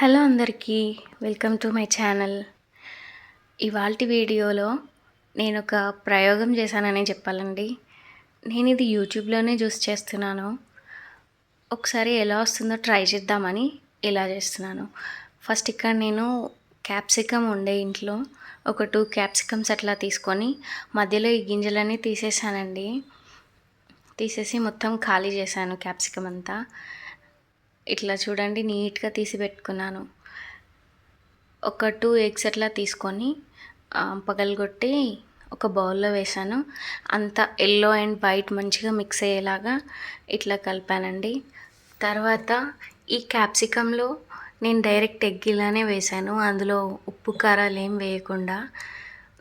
Hello అందరికీ welcome to my channel. ఇవాళ వీడియోలో నేను ఒక ప్రయోగం చేశానని చెప్పాలండి. నేను ఇది యూట్యూబ్లోనే చూసి చేస్తున్నాను. ఒకసారి ఎలా వస్తుందో ట్రై చేద్దామని ఇలా చేస్తున్నాను. ఫస్ట్ ఇక్కడ నేను క్యాప్సికమ్ ఉండే ఇంట్లో ఒక టూ క్యాప్సికమ్స్ అట్లా తీసుకొని మధ్యలో ఈ గింజలన్నీ తీసేసానండి తీసేసి మొత్తం ఖాళీ చేశాను క్యాప్సికమ్ అంతా. ఇట్లా చూడండి నీట్గా తీసి పెట్టుకున్నాను. ఒక టూ ఎగ్స్ అట్లా తీసుకొని పగలగొట్టి ఒక బౌల్లో వేసాను అంత ఎల్లో అండ్ వైట్ మంచిగా మిక్స్ అయ్యేలాగా ఇట్లా కలిపానండి. తర్వాత ఈ క్యాప్సికంలో నేను డైరెక్ట్ ఎగ్ ఇలానే వేసాను అందులో ఉప్పు కారాలు ఏం వేయకుండా.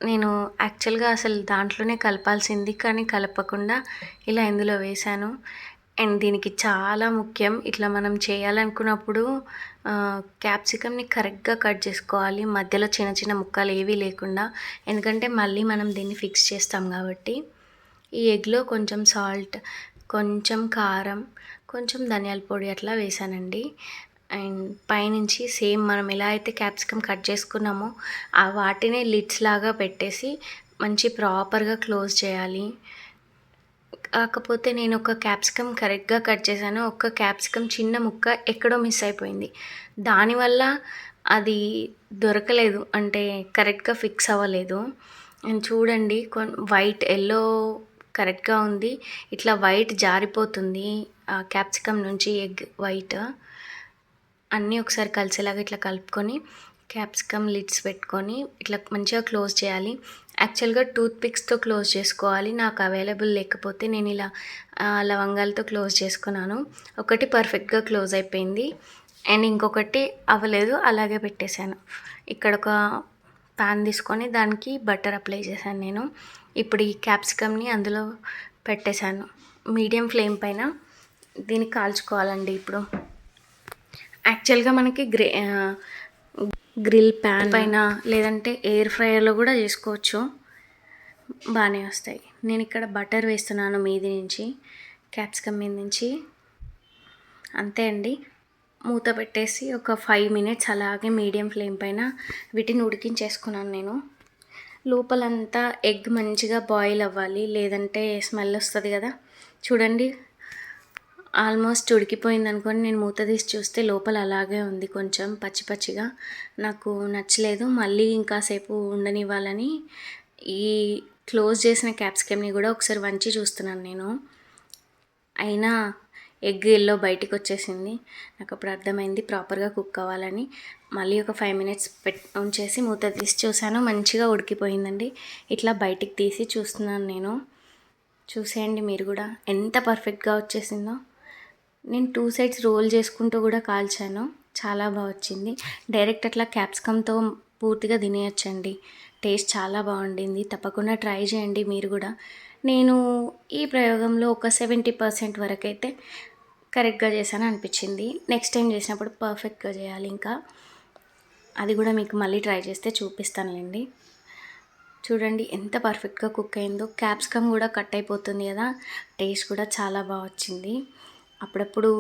నేను యాక్చువల్గా అసలు దాంట్లోనే కలపాల్సింది కానీ కలపకుండా ఇలా ఇందులో వేశాను. అండ్ దీనికి చాలా ముఖ్యం. ఇట్లా మనం చేయాలనుకున్నప్పుడు క్యాప్సికమ్ని కరెక్ట్గా కట్ చేసుకోవాలి. మధ్యలో చిన్న చిన్న ముక్కలు ఏవీ లేకుండా. ఎందుకంటే మళ్ళీ మనం దీన్ని ఫిక్స్ చేస్తాం కాబట్టి. ఈ ఎగ్లో కొంచెం సాల్ట్ కొంచెం కారం కొంచెం ధనియాల పొడి అట్లా వేసానండి. అండ్ పైనుంచి సేమ్ మనం ఎలా అయితే క్యాప్సికమ్ కట్ చేసుకున్నామో ఆ వాటినే లిడ్స్ లాగా పెట్టేసి మంచి ప్రాపర్గా క్లోజ్ చేయాలి. కాకపోతే నేను ఒక క్యాప్సికమ్ కరెక్ట్గా కట్ చేశాను. ఒక్క క్యాప్సికమ్ చిన్న ముక్క ఎక్కడో మిస్ అయిపోయింది. దానివల్ల అది దొరకలేదు. అంటే కరెక్ట్గా ఫిక్స్ అవ్వలేదు. చూడండి కొన్ వైట్ ఎల్లో కరెక్ట్గా ఉంది. ఇట్లా వైట్ జారిపోతుంది. క్యాప్సికమ్ నుంచి ఎగ్ వైట్ అన్నీ ఒకసారి కలిసేలాగా ఇట్లా కలుపుకొని క్యాప్సికమ్ లిడ్స్ పెట్టుకొని ఇట్లా మంచిగా క్లోజ్ చేయాలి. యాక్చువల్గా టూత్ పిక్స్తో క్లోజ్ చేసుకోవాలి. నాకు అవైలబుల్ లేకపోతే నేను ఇలా లవంగాలతో క్లోజ్ చేసుకున్నాను. ఒకటి పర్ఫెక్ట్గా క్లోజ్ అయిపోయింది. అండ్ ఇంకొకటి అవ్వలేదు అలాగే పెట్టేశాను. ఇక్కడ ఒక ప్యాన్ తీసుకొని దానికి బటర్ అప్లై చేశాను నేను. ఇప్పుడు ఈ క్యాప్సికమ్ని అందులో పెట్టేశాను. మీడియం ఫ్లేమ్ పైన దీన్ని కాల్చుకోవాలండి ఇప్పుడు. యాక్చువల్గా మనకి గ్రే గ్రిల్ ప్యాన్ పైన లేదంటే ఎయిర్ ఫ్రైయర్లో కూడా చేసుకోవచ్చు. బాగానే వస్తాయి. నేను ఇక్కడ బటర్ వేస్తున్నాను మీది నుంచి క్యాప్సికమ్ మీద నుంచి. అంతే అండి. మూత పెట్టేసి ఒక ఫైవ్ మినిట్స్ అలాగే మీడియం ఫ్లేమ్ పైన వీటిని ఉడికించేసుకున్నాను నేను. లోపలంతా ఎగ్ మంచిగా బాయిల్ అవ్వాలి. లేదంటే స్మెల్ వస్తుంది కదా. చూడండి ఆల్మోస్ట్ ఉడికిపోయింది అనుకోని నేను మూత తీసి చూస్తే లోపల అలాగే ఉంది కొంచెం పచ్చి పచ్చిగా. నాకు నచ్చలేదు మళ్ళీ ఇంకాసేపు ఉండనివ్వాలని ఈ క్లోజ్ చేసిన క్యాప్సికమ్ని కూడా ఒకసారి వంచి చూస్తున్నాను నేను. అయినా ఎగ్ ఎల్లో బయటికి వచ్చేసింది. నాకు అప్పుడు అర్థమైంది ప్రాపర్గా కుక్ అవ్వాలని మళ్ళీ ఒక ఫైవ్ మినిట్స్ పెట్ ఉంచేసి మూత తీసి చూశాను మంచిగా ఉడికిపోయిందండి. ఇట్లా బయటికి తీసి చూస్తున్నాను నేను. చూసేయండి మీరు కూడా. ఎంత పర్ఫెక్ట్గా వచ్చేసిందో. నేను టూ సైడ్స్ రోల్ చేసుకుంటూ కూడా కాల్చాను. చాలా బాగా వచ్చింది. డైరెక్ట్ అట్లా క్యాప్సికమ్తో పూర్తిగా తినేయచ్చండి. టేస్ట్ చాలా బాగుండింది. తప్పకుండా ట్రై చేయండి మీరు కూడా. నేను ఈ ప్రయోగంలో ఒక సెవెంటీ పర్సెంట్ వరకు అయితే కరెక్ట్గా చేశాను అనిపించింది. నెక్స్ట్ టైం చేసినప్పుడు పర్ఫెక్ట్గా చేయాలి ఇంకా. అది కూడా మీకు మళ్ళీ ట్రై చేస్తే చూపిస్తానులేండి. చూడండి ఎంత పర్ఫెక్ట్గా కుక్ అయిందో. క్యాప్సికమ్ కూడా కట్ అయిపోతుంది కదా. టేస్ట్ కూడా చాలా బాగా వచ్చింది. అప్పుడప్పుడు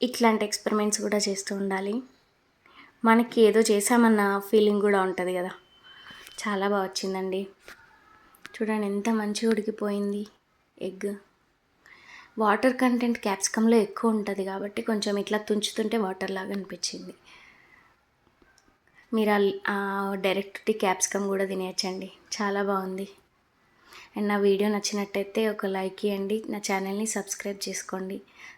ఇట్లాంటి ఎక్స్పెరిమెంట్స్ కూడా చేస్తూ ఉండాలి. మనకి ఏదో చేసామన్న ఫీలింగ్ కూడా ఉంటుంది కదా. చాలా బాగా వచ్చిందండి. చూడండి ఎంత మంచిగా ఉడికిపోయింది ఎగ్. వాటర్ కంటెంట్ క్యాప్సికంలో ఎక్కువ ఉంటుంది కాబట్టి కొంచెం ఇట్లా తుంచుతుంటే వాటర్ లాగా అనిపించింది. మీరు డైరెక్ట్ క్యాప్సికమ్ కూడా తినేయచ్చండి. చాలా బాగుంది. అండ్ నా వీడియో నచ్చినట్టయితే ఒక లైక్ ఇవ్వండి నా ఛానల్ని సబ్స్క్రైబ్ చేసుకోండి.